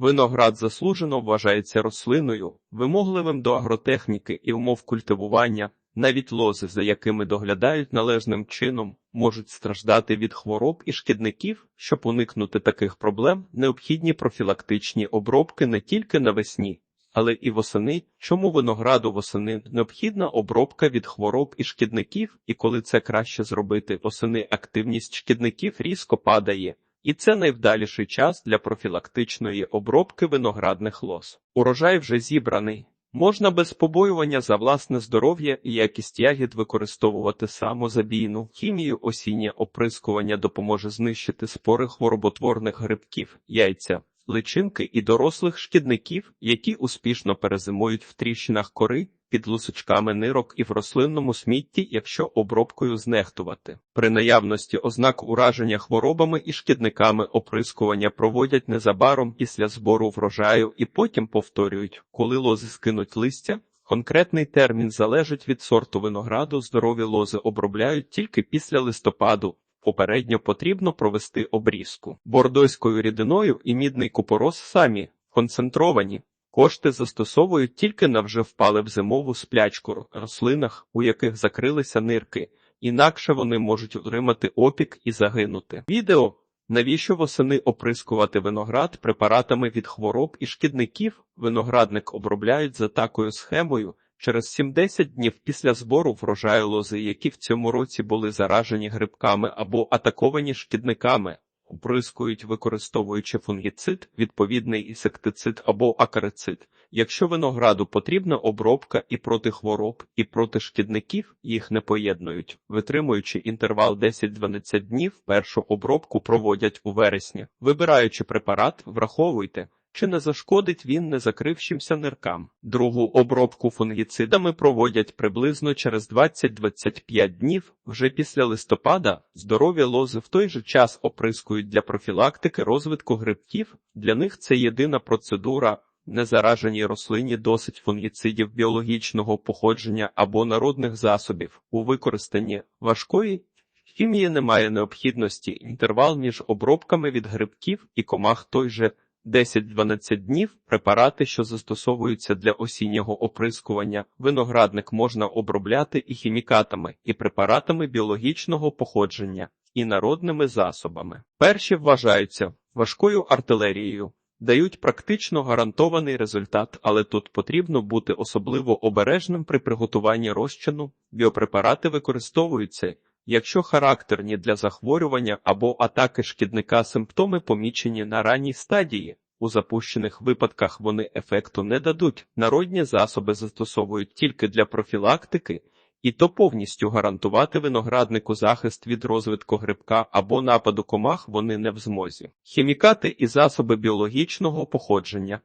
Виноград заслужено вважається рослиною, вимогливим до агротехніки і умов культивування. Навіть лози, за якими доглядають належним чином, можуть страждати від хвороб і шкідників. Щоб уникнути таких проблем, необхідні профілактичні обробки не тільки навесні, але і восени. Чому винограду восени необхідна обробка від хвороб і шкідників, і коли це краще зробити, восени активність шкідників різко падає. І це найвдаліший час для профілактичної обробки виноградних лоз. Урожай вже зібраний. Можна без побоювання за власне здоров'я і якість ягід використовувати самозабійну хімію. Осіннє оприскування допоможе знищити спори хвороботворних грибків, яйця, личинки і дорослих шкідників, які успішно перезимують в тріщинах кори, під лусочками нирок і в рослинному смітті, якщо обробкою знехтувати. При наявності ознак ураження хворобами і шкідниками оприскування проводять незабаром після збору врожаю і потім повторюють, коли лози скинуть листя. Конкретний термін залежить від сорту винограду. Здорові лози обробляють тільки після листопаду. Попередньо потрібно провести обрізку. Бордойською рідиною і мідний купорос самі концентровані. Кошти застосовують тільки на вже впали в зимову сплячку рослинах, у яких закрилися нирки, інакше вони можуть отримати опік і загинути. Відео навіщо восени оприскувати виноград препаратами від хвороб і шкідників? Виноградник обробляють за такою схемою. Через 70 днів після збору врожаю лози, які в цьому році були заражені грибками або атаковані шкідниками, оприскують, використовуючи фунгіцид, відповідний інсектицид або акарицид. Якщо винограду потрібна обробка і проти хвороб, і проти шкідників, їх не поєднують, витримуючи інтервал 10-12 днів, першу обробку проводять у вересні. Вибираючи препарат, враховуйте. Чи не зашкодить він незакрившимся ниркам? Другу обробку фунгіцидами проводять приблизно через 20-25 днів. Вже після листопада здорові лози в той же час оприскують для профілактики розвитку грибків. Для них це єдина процедура. Незараженій рослині досить фунгіцидів біологічного походження або народних засобів. У використанні важкої хімії немає необхідності. Інтервал між обробками від грибків і комах той же 10-12 днів препарати, що застосовуються для осіннього оприскування, виноградник можна обробляти і хімікатами, і препаратами біологічного походження, і народними засобами. Перші вважаються важкою артилерією, дають практично гарантований результат, але тут потрібно бути особливо обережним при приготуванні розчину. Біопрепарати використовуються. Якщо характерні для захворювання або атаки шкідника симптоми помічені на ранній стадії, у запущених випадках вони ефекту не дадуть. Народні засоби застосовують тільки для профілактики, і то повністю гарантувати винограднику захист від розвитку грибка або нападу комах вони не в змозі. Хімікати і засоби біологічного походження,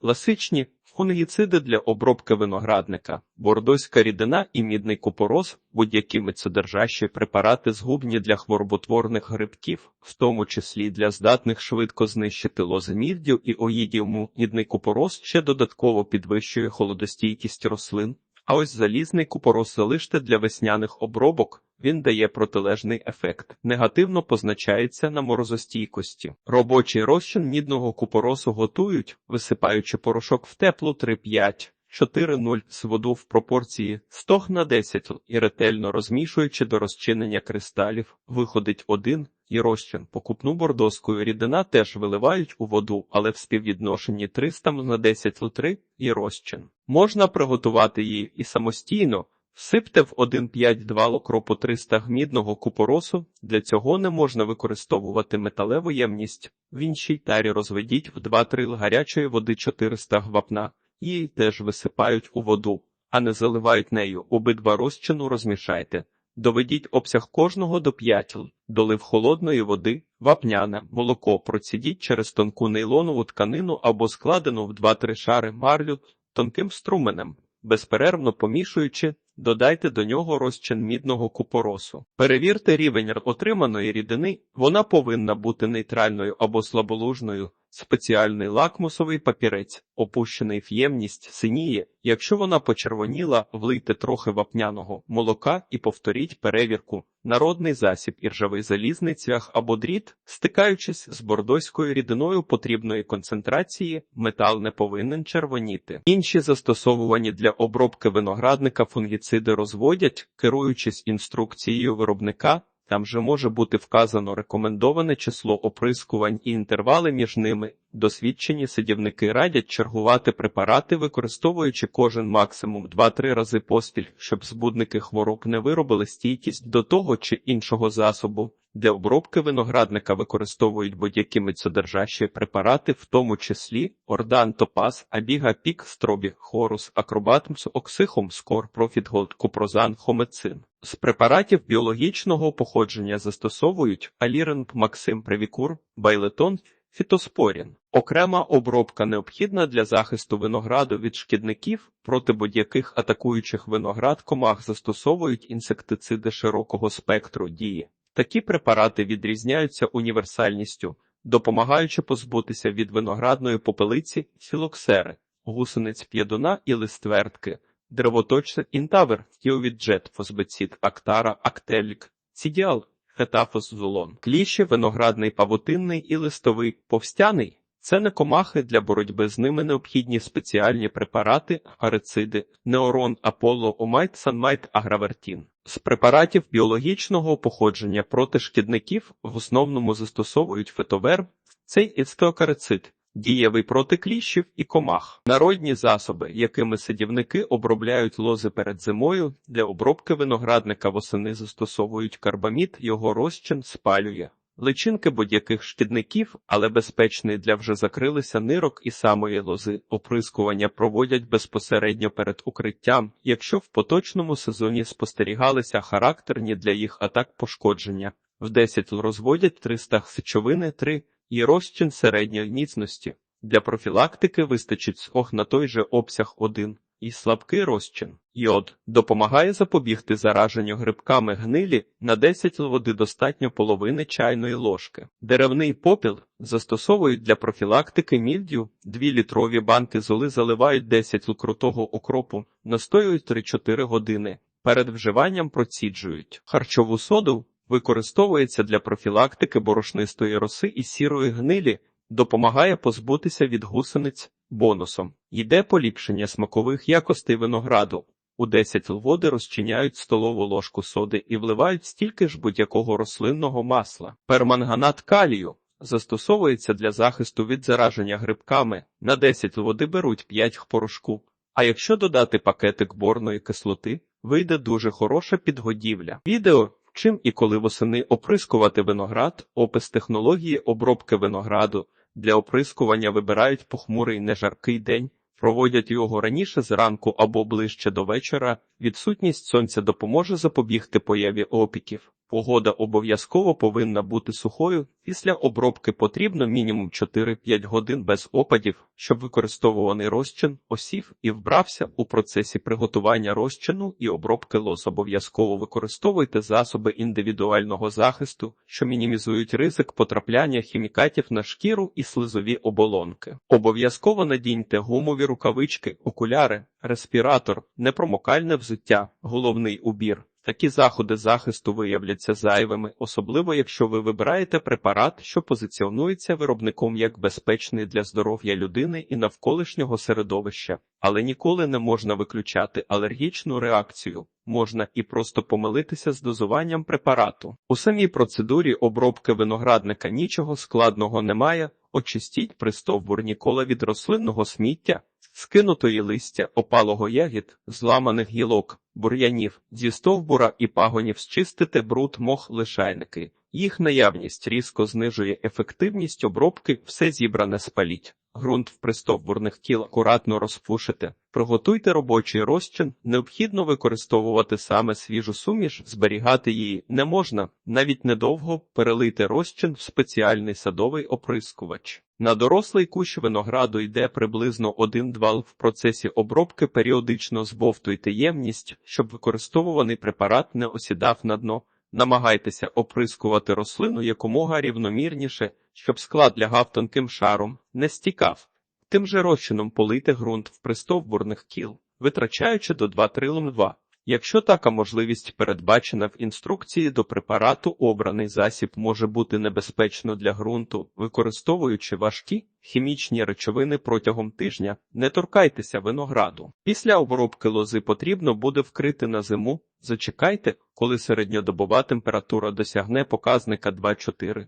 класичні фунгіциди для обробки виноградника, бордоська рідина і мідний купорос, будь-які мицедержащі препарати згубні для хвороботворних грибків, в тому числі для здатних швидко знищити лози міддю і оїдіуму. Мідний купорос ще додатково підвищує холодостійкість рослин. А ось залізний купорос залиште для весняних обробок. Він дає протилежний ефект, негативно позначається на морозостійкості. Робочий розчин мідного купоросу готують, висипаючи порошок в теплу 3-5. 4-0 з воду в пропорції 100 на 10 і ретельно розмішуючи до розчинення кристалів, виходить один і розчин. Покупну бордоскою рідина теж виливають у воду, але в співвідношенні 300 на 10 литри і розчин. Можна приготувати її і самостійно. Всипте в 1,5-2 локропу 300 гмідного купоросу, для цього не можна використовувати металеву ємність. В іншій тарі розведіть в 2-3 гарячої води 400 гвапна, її теж висипають у воду, а не заливають нею. Обидва розчину розмішайте. Доведіть обсяг кожного до 5 л. Долив холодної води, вапняне, молоко процідіть через тонку нейлонову тканину або складену в 2-3 шари марлю тонким струменем, безперервно помішуючи, додайте до нього розчин мідного купоросу. Перевірте рівень отриманої рідини, вона повинна бути нейтральною або слаболужною. Спеціальний лакмусовий папірець, опущений в ємність, синіє. Якщо вона почервоніла, влийте трохи вапняного молока і повторіть перевірку. Народний засіб іржавий залізний цвях або дріт, стикаючись з бордоською рідиною потрібної концентрації, метал не повинен червоніти. Інші застосовувані для обробки виноградника фунгіциди розводять, керуючись інструкцією виробника. Там же може бути вказано рекомендоване число оприскувань і інтервали між ними. Досвідчені сидівники радять чергувати препарати, використовуючи кожен максимум 2-3 рази поспіль, щоб збудники хвороб не виробили стійкість до того чи іншого засобу. Для обробки виноградника використовують будь-які мицодержащі препарати, в тому числі ордан, топаз, абіга, пік, стробі, хорус, акробатмс, оксихум, скор, профітголд, купрозан, хомецин. З препаратів біологічного походження застосовують алірен, максим, превікур, байлетон, фітоспорін. Окрема обробка необхідна для захисту винограду від шкідників, проти будь-яких атакуючих виноград комах застосовують інсектициди широкого спектру дії. Такі препарати відрізняються універсальністю, допомагаючи позбутися від виноградної попелиці, філоксери, гусениць п'єдуна і листвертки, древоточце інтавер, тіовіджет, фосбецит, актара, актелік, цідіал, хетафос зулон, кліщі, виноградний павутинний і листовий, повстяний. Це не комахи для боротьби з ними необхідні спеціальні препарати, арициди, неорон, аполло, омайт, санмайт, агравертін. З препаратів біологічного походження проти шкідників в основному застосовують фетоверб, цей іцтеокарицид, дієвий проти кліщів і комах. Народні засоби, якими садівники обробляють лози перед зимою, для обробки виноградника восени застосовують карбамід, його розчин спалює. Личинки будь-яких шкідників, але безпечний для вже закрилися нирок і самої лози. Оприскування проводять безпосередньо перед укриттям, якщо в поточному сезоні спостерігалися характерні для їх атак пошкодження. В 10 розводять 300 сечовини 3 і розчин середньої міцності. Для профілактики вистачить сох на той же обсяг 1 і слабкий розчин. Йод допомагає запобігти зараженню грибками гнилі на 10 води достатньо половини чайної ложки. Деревний попіл застосовують для профілактики мільдю, 2 літрові банки золи заливають 10 л крутого окропу, настоюють 3-4 години. Перед вживанням проціджують. Харчову соду використовується для профілактики борошнистої роси і сірої гнилі, допомагає позбутися від гусениць. Бонусом йде поліпшення смакових якостей винограду. У 10 л води розчиняють столову ложку соди і вливають стільки ж будь-якого рослинного масла. Перманганат калію застосовується для захисту від зараження грибками. На 10 л води беруть 5 порошку. А якщо додати пакетик борної кислоти, вийде дуже хороша підгодівля. Відео чим і коли восени оприскувати виноград, опис технології обробки винограду. Для оприскування вибирають похмурий нежаркий день, проводять його раніше зранку або ближче до вечора. Відсутність сонця допоможе запобігти появі опіків. Погода обов'язково повинна бути сухою. Після обробки потрібно мінімум 4-5 годин без опадів, щоб використовуваний розчин осів і вбрався у процесі приготування розчину і обробки лоз. Обов'язково використовуйте засоби індивідуального захисту, що мінімізують ризик потрапляння хімікатів на шкіру і слизові оболонки. Обов'язково надіньте гумові рукавички, окуляри, респіратор, непромокальне взуття, головний убір. Такі заходи захисту виявляться зайвими, особливо якщо ви вибираєте препарат, що позиціонується виробником як безпечний для здоров'я людини і навколишнього середовища, але ніколи не можна виключати алергічну реакцію. Можна і просто помилитися з дозуванням препарату. У самій процедурі обробки виноградника нічого складного немає. Очистіть пристовбур ніколи від рослинного сміття, скинутої листя, опалого ягід, зламаних гілок, бур'янів, зі стовбура і пагонів зчистити бруд мох лишайники. Їх наявність різко знижує ефективність обробки, все зібране спаліть. Ґрунт в пристовбурних тіл акуратно розпушите. Приготуйте робочий розчин. Необхідно використовувати саме свіжу суміш, зберігати її не можна, навіть недовго перелити розчин в спеціальний садовий оприскувач. На дорослий кущ винограду йде приблизно 1-2 в процесі обробки періодично збовтуйте ємність, щоб використовуваний препарат не осідав на дно. Намагайтеся оприскувати рослину якомога рівномірніше, щоб склад лягав тонким шаром, не стікав. Тим же розчином полийте ґрунт в пристовбурних кіл, витрачаючи до 2-3 ломва. Якщо така можливість передбачена в інструкції до препарату, обраний засіб може бути небезпечно для ґрунту, використовуючи важкі хімічні речовини протягом тижня. Не торкайтеся винограду. Після обробки лози потрібно буде вкрити на зиму. Зачекайте, коли середньодобова температура досягне показника 2-4.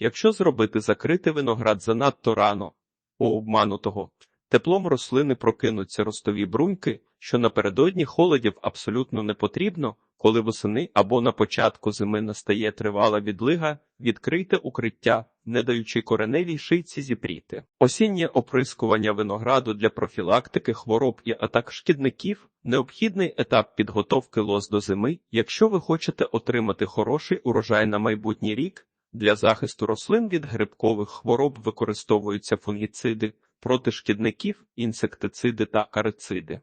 Якщо зробити закритий виноград занадто рано, у обманутого, теплом рослини прокинуться ростові бруньки, що напередодні холодів абсолютно не потрібно, коли восени або на початку зими настає тривала відлига, відкрийте укриття, не даючи кореневій шийці зіпріти. Осіннє оприскування винограду для профілактики хвороб і атак шкідників необхідний етап підготовки лоз до зими, якщо ви хочете отримати хороший урожай на майбутній рік. Для захисту рослин від грибкових хвороб використовуються фунгіциди, проти шкідників, інсектициди та карициди.